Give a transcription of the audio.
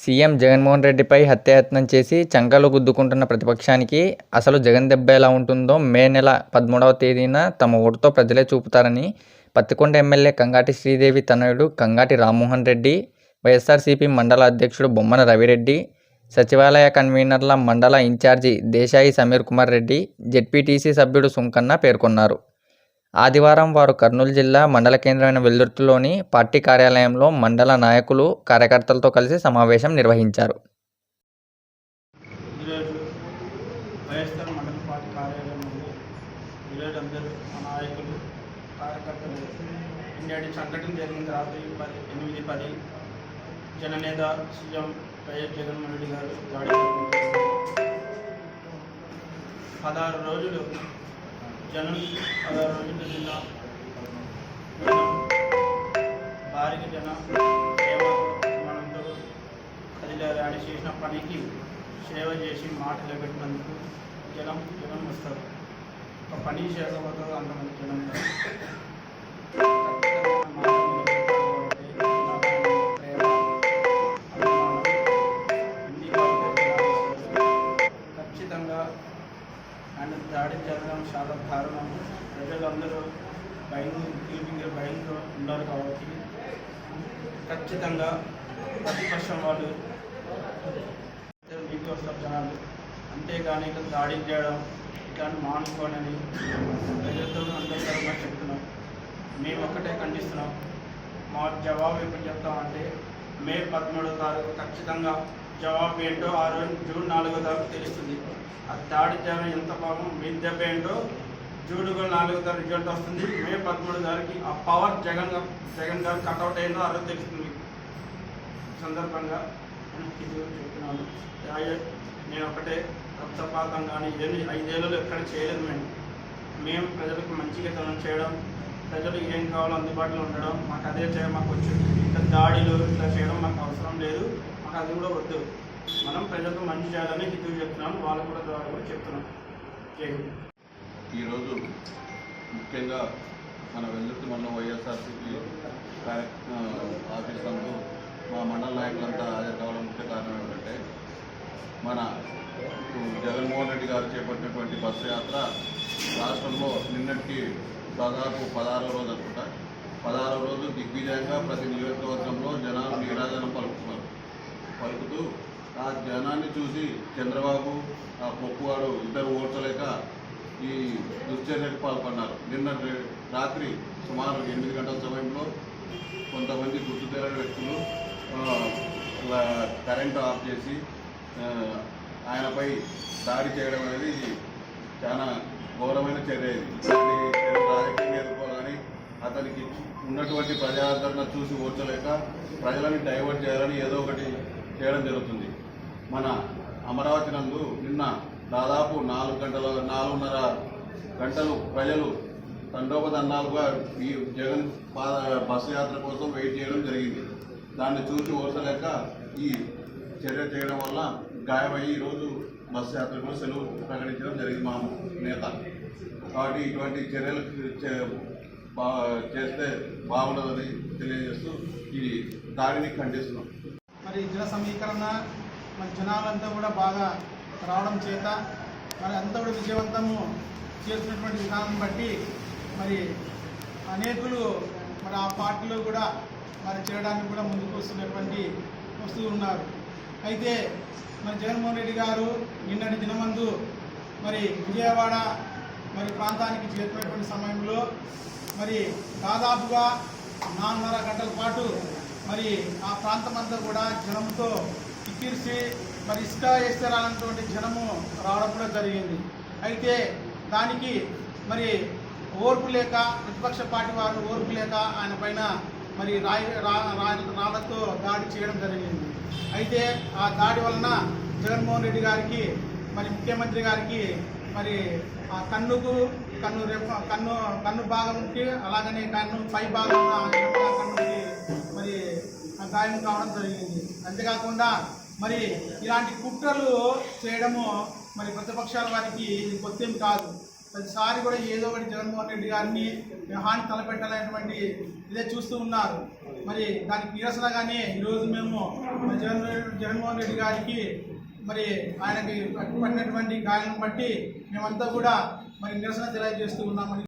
CM Jaganmohan రెడ్డిపై హత్యాయత్నం చేసి చంకలు గుద్దుకుంటున్న ప్రతిపక్షానికి అసలు జగన్ దెబ్బ ఎలా ఉంటుందో మే నెల పదమూడవ తేదీన తమ ఓటుతో ప్రజలే చూపుతారని పత్తికొండ ఎమ్మెల్యే కంగాటి శ్రీదేవి తనయుడు కంగాటి రామ్మోహన్ రెడ్డి వైఎస్ఆర్సీపీ మండల అధ్యక్షుడు బొమ్మన రవిరెడ్డి సచివాలయ కన్వీనర్ల మండల ఇన్ఛార్జి దేశాయి సమీర్ కుమార్ రెడ్డి జెడ్పీటీసీ సభ్యుడు సుంకన్న పేర్కొన్నారు. ఆదివారం వారు కర్నూలు జిల్లా మండల కేంద్రమైన వెల్దుర్తిలోని పార్టీ కార్యాలయంలో మండల నాయకులు కార్యకర్తలతో కలిసి సమావేశం నిర్వహించారు. సంఘటన జరిగింది. రాత్రి పది ఎనిమిది పది జననేత సీఎం వైఎస్ జగన్మోహన్ రెడ్డి గారు దాడి పదహారు రోజులు జనం రెండు జిల్లా భారీ జనం జన సేవ మనంతో కదిలారు చేసిన పనికి సేవ చేసి మాట నిలబెట్టినందుకు జనం జనం వస్తారు. ఒక పని చేయకపోతే అంతమంది జనం అండ్ దాడి జరగడం చాలా కారణం ప్రజలందరూ భయం తీవ్రంగా భయంతో ఉన్నారు కాబట్టి ఖచ్చితంగా ప్రతిపక్షం వాళ్ళు మీకు వస్తారు జనాలు అంతేగాని ఇట్లా దాడి చేయడం ఇట్లాంటి మానుకోనని ప్రజలతో అందరికరంగా చెప్తున్నాం. మేము ఒక్కటే ఖండిస్తున్నాం. మా జవాబు ఎప్పుడు చెప్తామంటే మే పదమూడో తారీఖు ఖచ్చితంగా జవాబు ఏంటో ఆ రోజు జూన్ నాలుగో తారీఖు తెలుస్తుంది. ఆ థర్డ్ జాన ఎంత పాపం మీ దెబ్బ ఏంటో జూన్ నాలుగో తారీఖు రిజల్ట్ వస్తుంది. మే పదమూడు తారీఖు ఆ పవర్ జగన్ జగన్ గారు కట్అవుట్ అయిందో ఆ తెలుస్తుంది సందర్భంగా ఇది చెప్తున్నాను. నేను ఒకటే రక్తపాతం కానీ ఇవన్నీ ఐదేళ్ళలో ఎక్కడ చేయలేదు మేము. మేము ప్రజలకు మంచిగా తనం చేయడం ప్రజలు ఏం కావాలో అందుబాటులో ఉండడం మాకు అదే చేయడం మాకు వచ్చింది ఇట్లా దాడిలో ఇట్లా చేయడం మాకు అవసరం లేదు. మాకు అది కూడా వద్దు. మనం ప్రజలకు మంచి చేయాలని హితువు చెప్తున్నాం వాళ్ళు కూడా ద్వారా కూడా చెప్తున్నాం. ఈరోజు ముఖ్యంగా మన వెల్లుర్తి మండలం వైఎస్ఆర్సీపీ ఆఫీస్ నందు మా మండల నాయకులంతా హాజరు కావడం ముఖ్య కారణం ఏమిటంటే మన జగన్మోహన్ రెడ్డి గారు చేపట్టినటువంటి బస్సు యాత్ర రాష్ట్రంలో నిన్నటికి దాదాపు పదహారో రోజు అనుకుంటా. పదహారో రోజు దిగ్విజయంగా ప్రతి నియోజకవర్గంలో జనాలు ఆ జనాన్ని చూసి చంద్రబాబు ఆ పొప్పువాడు ఇద్దరు ఓడ్చలేక ఈ దుశ్చర్యకు పాల్పడ్డారు. నిన్న రాత్రి సుమారు ఎనిమిది గంటల సమయంలో కొంతమంది గుర్తు తెలియని వ్యక్తులు కరెంట్ కరెంటు ఆఫ్ చేసి ఆయనపై దాడి చేయడం అనేది చాలా ఘోరమైన చర్య ఇది. రాజకీయం ఎదుర్కోవాలని అతనికి ఉన్నటువంటి ప్రజాదరణ చూసి ఓర్చలేక ప్రజలను డైవర్ట్ చేయాలని ఏదో ఒకటి చేయడం జరుగుతుంది. మన అమరావతి నందు నిన్న దాదాపు నాలుగు గంటల నాలుగున్నర గంటలు ప్రజలు తండోపదండాలుగా ఈ జగన్ బస్సు యాత్ర కోసం వెయిట్ చేయడం జరిగింది. దాన్ని చూసి ఓర్చలేక ఈ చర్య చేయడం వల్ల గాయమయ్యి ఈరోజు బస్సు యాత్రకు సెలవు ప్రకటించడం జరిగింది మా నేత. కాబట్టి ఇటువంటి చర్యలు చే- బా- చేస్తే బాగుండదని తెలియజేస్తూ ఈ దాడిని ఖండిస్తున్నాం. మరి జల సమీకరణ మరి జనాలంతా కూడా బాగా రావడం చేత మరి అంతా కూడా విజయవంతము చేస్తున్నటువంటి విధానం బట్టి మరి అనేకులు మరి ఆ పార్టీలో కూడా మరి చేయడానికి కూడా ముందుకు వస్తున్నటువంటి వస్తూ ఉన్నారు. అయితే మరి జగన్మోహన్ రెడ్డి గారు నిన్నటి దినమందు మరి విజయవాడ మరి ప్రాంతానికి చేరుకున్నటువంటి సమయంలో మరి దాదాపుగా నాలుగున్నర గంటల పాటు మరి ఆ ప్రాంతం అంతా కూడా జనంతో తీర్చి మరి ఇసుక వేస్తే రానటువంటి జనము రావడం కూడా జరిగింది. అయితే దానికి మరి ఓర్పు లేక ప్రతిపక్ష పార్టీ వారు ఓర్పు లేక ఆయన పైన మరి రాయి రాళ్ళతో దాడి చేయడం జరిగింది. అయితే ఆ దాడి వలన జగన్మోహన్ రెడ్డి గారికి మరి ముఖ్యమంత్రి గారికి మరి ఆ కన్నుకు కన్ను రెప్ప కన్ను కన్ను భాగంకి అలాగనే కన్ను పై భాగం కన్నుకి మరి గాయం కావడం జరిగింది. అంతేకాకుండా మరి ఇలాంటి కుట్రలు చేయడము మరి ప్రతిపక్షాల వారికి ఇది కొత్తేం కాదు. ప్రతిసారి కూడా ఏదో ఒకటి జగన్మోహన్ రెడ్డి గారిని హాని తలపెట్టాలనేటువంటి ఇదే చూస్తూ ఉన్నారు. మరి దానికి నిరసనగానే ఈరోజు మేము జగన్ జగన్మోహన్ రెడ్డి గారికి మరి ఆయనకి పట్టినటువంటి గాయాలను బట్టి మేమంతా కూడా మరి నిరసన తెలియజేస్తూ ఉన్నామని